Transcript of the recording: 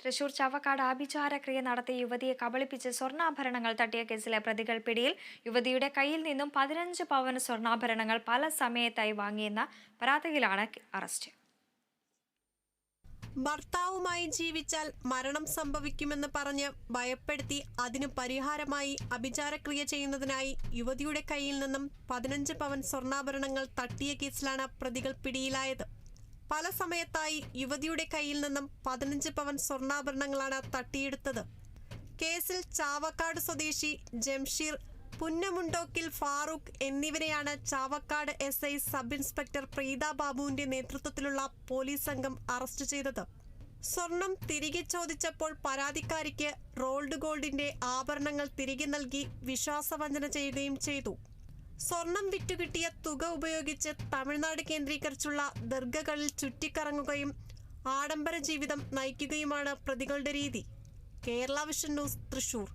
തൃശൂർ ചവക്കാട് ആഭിചാരക്രിയ നടത്തിയ യുവതിയെ കബളിപ്പിച്ച് സ്വർണാഭരണങ്ങൾ തട്ടിയ കേസിലെ പ്രതികൾ പിടിയിൽ. യുവതിയുടെ കയ്യിൽ നിന്നും പതിനഞ്ച് പവൻ സ്വർണാഭരണങ്ങൾ പല സമയത്തായി വാങ്ങിയെന്ന പരാതിയിലാണ് അറസ്റ്റ്. ഭർത്താവുമായി ജീവിച്ചാൽ മരണം സംഭവിക്കുമെന്ന് പറഞ്ഞ് ഭയപ്പെടുത്തി അതിനു പരിഹാരമായി അഭിചാരക്രിയ ചെയ്യുന്നതിനായി യുവതിയുടെ കയ്യിൽ നിന്നും പതിനഞ്ച് പവൻ സ്വർണാഭരണങ്ങൾ തട്ടിയ കേസിലാണ് പ്രതികൾ പിടിയിലായത്. പല സമയത്തായി യുവതിയുടെ കയ്യിൽ നിന്നും പതിനഞ്ച് പവൻ സ്വർണാഭരണങ്ങളാണ് തട്ടിയെടുത്തത്. കേസിൽ ചാവക്കാട് സ്വദേശി ജംഷീർ പുന്നമുണ്ടോക്കിൽ ഫാറൂഖ് എന്നിവരെയാണ് Chavakkad S I sub inspector Preetha ബാബുവിന്റെ നേതൃത്വത്തിലുള്ള പോലീസ് സംഘം അറസ്റ്റ് ചെയ്തത്. സ്വർണം തിരികെ ചോദിച്ചപ്പോൾ പരാതിക്കാരിക്ക് റോൾഡ് ഗോൾഡിന്റെ ആഭരണങ്ങൾ തിരികെ നൽകി വിശ്വാസവഞ്ചന ചെയ്യുകയും ചെയ്തു. സ്വർണം വിറ്റുകിട്ടിയ തുക ഉപയോഗിച്ച് തമിഴ്നാട് കേന്ദ്രീകരിച്ചുള്ള ദർഗകളിൽ ചുറ്റിക്കറങ്ങുകയും ആഡംബര ജീവിതം നയിക്കുകയുമാണ് പ്രതികളുടെ രീതി. Kerala vision news Thrissur.